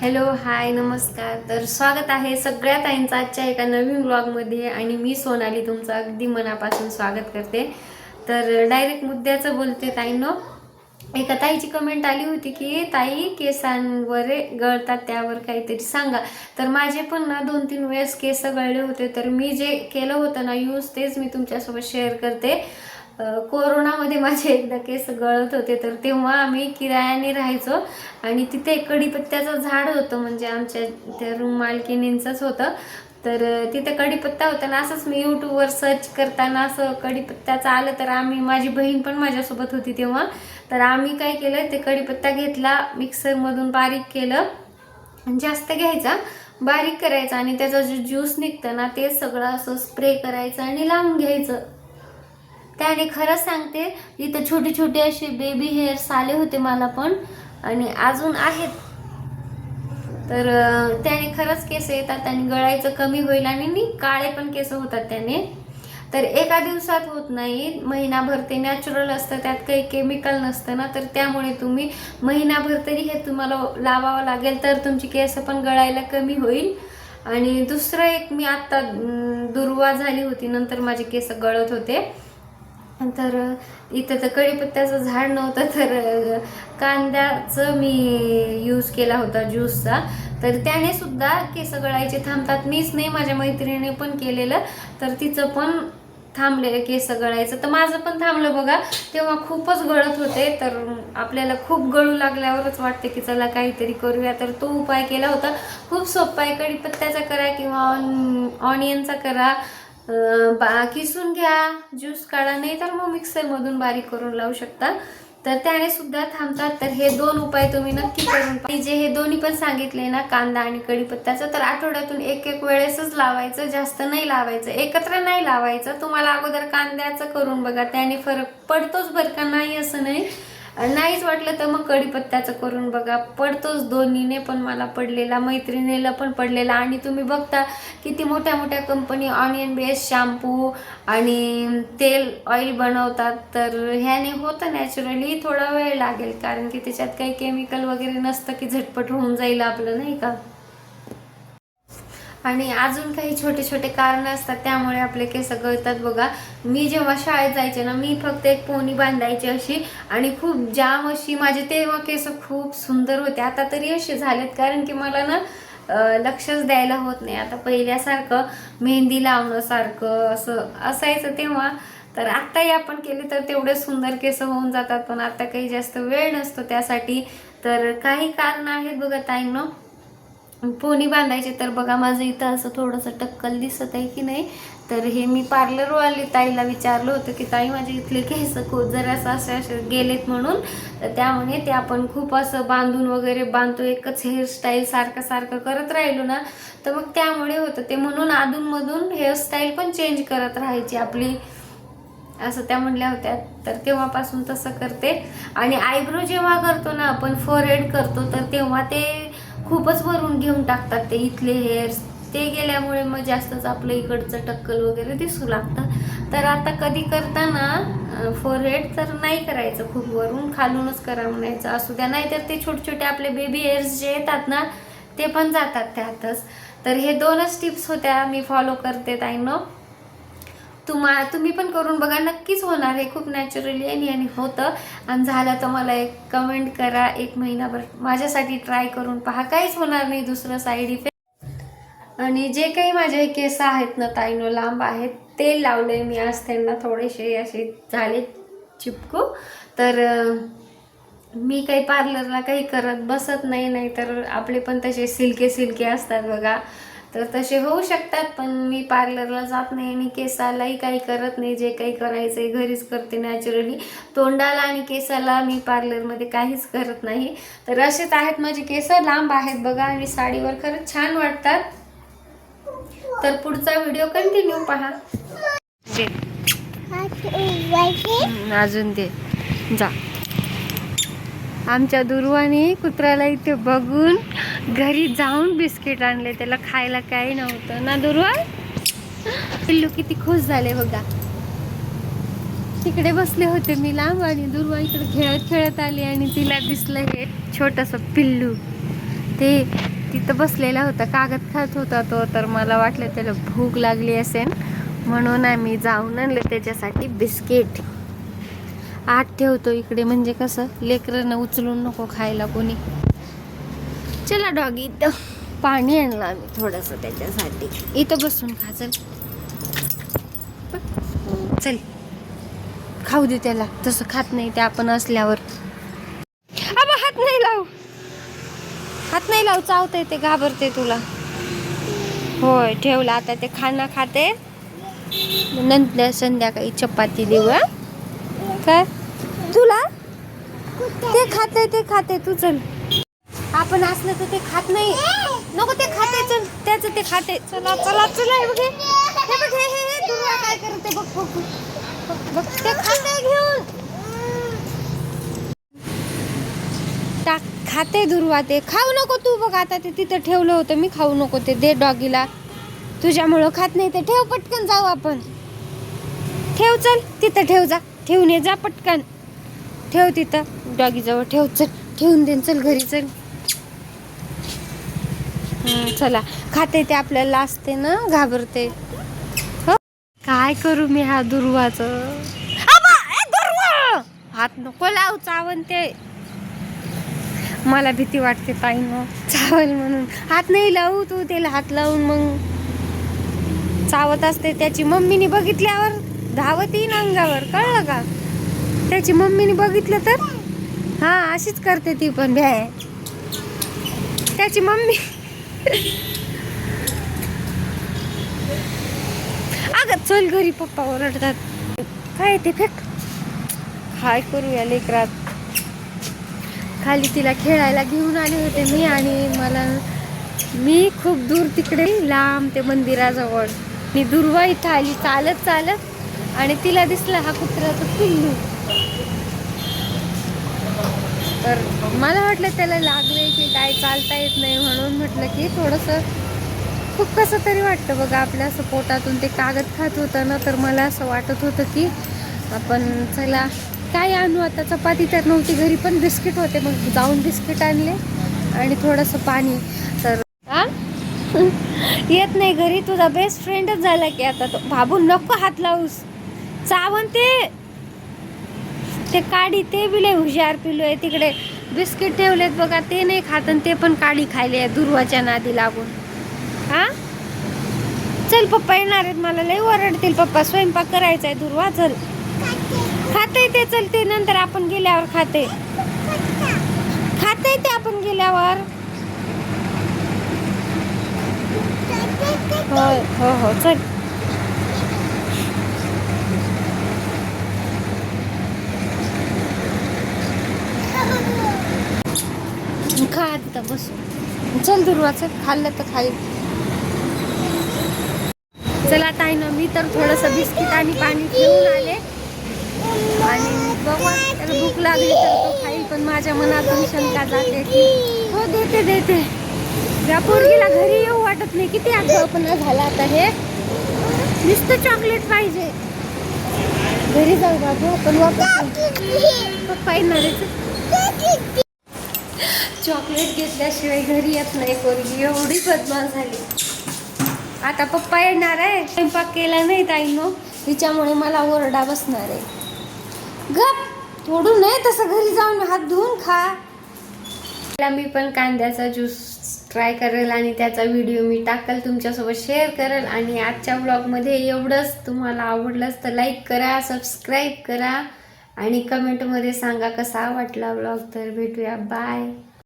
Hello hi नमस्कार. तर स्वागत आहे सगळ्या ताईंचं आजच्या एका नवीन ब्लॉगमध्ये आणि मी सोनाली तुमचं अगदी मनापासून स्वागत करते. तर डायरेक्ट मुद्द्याचं बोलते ताईंनो. एका ताईची कमेंट आली होती की ताई केसांवर गळतात त्यावर काहीतरी सांगा. तर माझे पण ना दोन तीन वेळेस केस गळले होते तर मी जे केलं होतं ना यूज तेच मी तुमच्यासोबत शेअर करते. कोरोनामध्ये माझे एकदा केस गळत होते तर तेव्हा आम्ही किरायाने राहायचो आणि तिथे कढीपत्त्याचं झाड होतं म्हणजे आमच्या त्या रूम मालकिनींचंच होतं. तर तिथे कढीपत्ता होता ना असंच मी यूट्यूबवर सर्च करताना असं कढीपत्त्याचं आलं तर आम्ही माझी बहीण पण माझ्यासोबत होती तेव्हा. तर आम्ही काय केलं ते कढीपत्ता घेतला मिक्सरमधून बारीक केलं जास्त घ्यायचा बारीक करायचा आणि त्याचा जो ज्यूस निघतं ना ते सगळं असं स्प्रे करायचं आणि लावून घ्यायचं. त्याने खरं सांगते इथं छोटे छोटे असे बेबी हेअर्स आले होते मला पण आणि अजून आहेत. तर त्याने खरंच केस येतात आणि गळायचं कमी होईल आणि नी काळे पण केस होतात त्याने. तर एका दिवसात होत नाही महिनाभर ते नॅचरल असतं त्यात काही केमिकल नसतं ना तर त्यामुळे तुम्ही महिनाभर तरी हे तुम्हाला लावावं लागेल तर तुमची केस पण गळायला कमी होईल. आणि दुसरं एक मी आत्ता दुर्वा झाली होती नंतर माझे केस गळत होते. तर इथं तर कढीपत्त्याचं झाड नव्हतं तर कांद्याचं मी यूज केला होता ज्यूसचा तर त्याने सुद्धा केस गळायचे थांबतात. मीच नाही माझ्या मैत्रिणीने पण केलेलं. तर तिचं पण थांबलेलं केस गळायचं. तर माझं पण थांबलं बघा. तेव्हा खूपच गळत होते. तर आपल्याला खूप गळू लागल्यावरच वाटते की चला काहीतरी करूया. तर तो उपाय केला होता. खूप सोपा आहे. कढीपत्त्याचा करा किंवा ऑन ऑनियनचा करा. बा किसून घ्या ज्यूस काढा नाही तर मग मिक्सरमधून बारीक करून लावू शकता. तर त्याने सुद्धा थांबतात. तर हे दोन उपाय तुम्ही नक्की करून जे हे दोन्ही पण सांगितले ना कांदा आणि कढीपत्त्याचं तर आठवड्यातून एक एक वेळेसच लावायचं जास्त नाही लावायचं एकत्र नाही लावायचं. तुम्हाला अगोदर कांद्याचं करून बघा त्याने फरक पडतोच बरं का? नाही असं नाही. नाहीच वाटलं तर मग कढीपत्त्याचं करून बघा. पडतोच दोन्हीने पण मला पडलेला मैत्रिणीला पण पडलेला. आणि तुम्ही बघता किती मोठ्या मोठ्या कंपनी ऑनियन बेस शॅम्पू आणि तेल ऑइल बनवतात. तर ह्याने होतं नॅचरली थोडा वेळ लागेल. कारण की त्याच्यात काही केमिकल वगैरे नसतं की झटपट होऊन जाईल आपलं नाही का? आणि अजून काही छोटे छोटे कारण असतात त्यामुळे आपले केस गळतात बघा. मी जेव्हा शाळेत जायचे ना मी फक्त एक पोनी बांधायची अशी आणि खूप जाम अशी माझे तेव्हा केस खूप सुंदर होते. आता तरी असे झालेत कारण की मला ना लक्षच द्यायला होत नाही. आता पहिल्यासारखं मेहंदी लावणं सारखं असं असायचं तेव्हा. तर आत्ताही आपण केले तर तेवढे सुंदर केस होऊन जातात पण आता काही जास्त वेळ नसतो त्यासाठी. तर काही कारण आहेत बघा ताईंनो. पोनी बांधायचे तर बघा माझं इथं असं थोडंसं टक्कल दिसत आहे की नाही. तर हे मी पार्लरवाली ताईला विचारलं होतं की ताई माझे इथले केस खूप जरासं असे असे गेलेत म्हणून. तर त्यामुळे ते आपण खूप असं बांधून वगैरे बांधतो एकच हेअरस्टाईल सारखं सारखं करत राहिलो ना. तर मग त्यामुळे होतं ते म्हणून अधूनमधून हेअरस्टाईल पण चेंज करत राहायची आपली. असं त्या म्हणल्या होत्या. तर तेव्हापासून तसं करते. आणि आयब्रो जेव्हा करतो ना आपण फोरहेड करतो तर तेव्हा ते खूपच वरून घेऊन टाकतात ते इथले हेअर्स ते गेल्यामुळे मग जास्तच आपलं इकडचं टक्कल वगैरे दिसू लागतं. तर आता कधी करताना फोरहेड तर नाही करायचं खूप वरून खालूनच करा म्हणायचं. असू द्या नाहीतर ते छोटे छोटे आपले बेबी हेअर्स जे येतात ना ते पण जातात त्यातच. तर हे दोनच टिप्स होत्या मी फॉलो करते ताईनो. तुम्हा तुम्ही पण करून बघा. नक्कीच होणार हे खूप नॅचरली आणि आणि होतं. आणि झालं तर मला एक कमेंट करा. एक महिनाभर माझ्यासाठी ट्राय करून पहा. काहीच होणार नाही दुसरं साईड इफेक्ट आणि जे काही माझे केस आहेत ना ताईनो लांब आहेत ते लावले मी आज. त्यांना थोडेसे असे झाले चिपकू. तर मी काही पार्लरला काही करत बसत नाही. नाही तर आपले पण तसे सिल्के सिल्के असतात बघा. तर तसे होऊ शकतात पण मी पार्लरला जात नाही आणि केसालाही काही करत नाही. जे काही करायचं आहे घरीच करते नॅचरली तोंडाला आणि केसाला मी पार्लरमध्ये काहीच करत नाही. तर असेच आहेत माझे केस लांब आहेत बघा आणि साडीवर खरंच छान वाटतात. तर पुढचा व्हिडिओ कंटिन्यू पहा. अजून दे. जा. आमच्या दुर्वाने कुत्र्याला इथे बघून घरी जाऊन बिस्किट आणले त्याला खायला काही नव्हतं. ना दुर्वा? पिल्लू किती खुश झाले बघा. तिकडे बसले होते मी लांब आणि दुर्वा इकडे खेळत खेळत आली आणि तिला दिसलं हे छोटस पिल्लू. ते तिथं बसलेला होता कागद खात होता तो तर मला वाटलं त्याला भूक लागली असेल म्हणून आम्ही जाऊन आणले त्याच्यासाठी बिस्किट. आत ठेवतो इकडे म्हणजे कसं लेकरांना उचलून नको खायला कोणी. चला डॉगी इथं पाणी आणलं आम्ही थोडंसं त्याच्यासाठी. इथं बसून खा चल. चल. खाऊ दे त्याला. तसं खात नाही ते आपण असल्यावर. आबा हात नाही लाव. हात नाही लाव चावतंय ते घाबरते तुला. होय ठेवलं आता ते खाणं खाते. नंतर संध्याकाळी चपाती देऊ काय? तुला? ते खाते ते खाते तू चल. आपण असलं तर ते खात नाही. नको ते खाते चल. त्याच ते खाते चला चला चला हे हे. बघ हे हे दुर्वा काय करते बघ बघ बघ. ते खाते घेऊन. टाक खाते दुर्वा ते. खाऊ नको तू बघ आता ते तिथं ठेवलं होतं मी खाऊ नको ते दे डॉगीला. तुझ्यामुळं खात नाही ते. ठेव पटकन जाऊ आपण. ठेव चल. तिथं ठेव जा. ठेवून ये जा पटकन. ठेव तिथं. डॉगीजवळ ठेव चल. ठेवून दे चल घरी चल. चला. खाते ते आपल्याला असते ना घाबरते. हो? काय करू मी हा दुर्वाच? हात नको लाव चावन ते. मला भीती वाटते ताईनं चावल म्हणून. हात नाही लावू तू त्याला हात लावून मग. चावत असते त्याची मम्मीने बघितल्यावर धावत येईन अंगावर कळलं का? त्याची मम्मीने बघितलं तर? हा अशीच करते ती पण भ्या. त्याची मम्मी अगं चल घरी पप्पा ओरडतात. काय ते फेक? काय करूया लेकरात. खाली तिला खेळायला घेऊन आले होते मी आणि मला मी खूप दूर तिकडे लांब ते मंदिराजवळ. मी दुर्वा इथं आली चालत चालत. आणि तिला दिसला हा कुत्र्याचा पिल्लू. तर मला वाटलं त्याला लागले की काय चालता येत नाही म्हणून म्हटलं की थोडंसं खूप कसं तरी वाटतं बघा आपल्या असं पोटातून ते कागद खात होतं ना तर मला असं वाटत होतं की आपण चला काय आणू आता? चपाती तर नव्हती घरी पण बिस्किट होते मग जाऊन बिस्किट आणले आणि थोडंसं पाणी. तर आ? येत नाही घरी तुझा बेस्ट फ्रेंडच झाला की आता तो. बाबू नको हात लावूस. चावण ते ते काडी ते बी लय हुशार पिलू आहे. तिकडे बिस्किट ठेवलेत बघा ते नाही खात आणि ते पण काडी खायले दुर्वाच्या नादी लागून. हा? चल पप्पा येणार आहेत. मला लय ओरडतील. पप्पा स्वयंपाक करायचा आहे. दुर्वा चल. खाते ते चल ते. नंतर आपण गेल्यावर खाते. खाते ते आपण गेल्यावर. हो हो हो. चल. आता बसू चल दुर्वाचं खाल्लं तर खाईल. चला ताई ना मी तर थोडंसं बिस्किट आणि पाणी घेऊन आले. आणि बघा त्याला भूक लागली तर तो खाईल पण माझ्या मनातून शंका जाते की हो देते देते. या पोरगीला घरी येऊ वाटत नाही. किती आगाऊपणा झाला आता हे. नुसतं चॉकलेट पाहिजे. घरी जाऊ बाबू आपण वापस पप्पा येणार चॉकलेट घेतल्याशिवाय घरी येत नाही पोरगी. एवढी बदमाश झाली. आता पप्पा येणार आहे. स्वयंपाक केला नाही ताईनो. तिच्यामुळे मला ओरडा बसणार आहे. गप! थोडू नाही तसं घरी जाऊन हात धुवून खा. त्याला मी पण कांद्याचा ज्यूस ट्राय करेल आणि त्याचा व्हिडिओ मी टाकल. तुमच्यासोबत शेअर करेल. आणि आजच्या ब्लॉगमध्ये एवढंच. तुम्हाला आवडलंच तर लाईक करा सबस्क्राईब करा. आणि कमेंटमध्ये सांगा कसा वाटला ब्लॉग तर भेटूया. बाय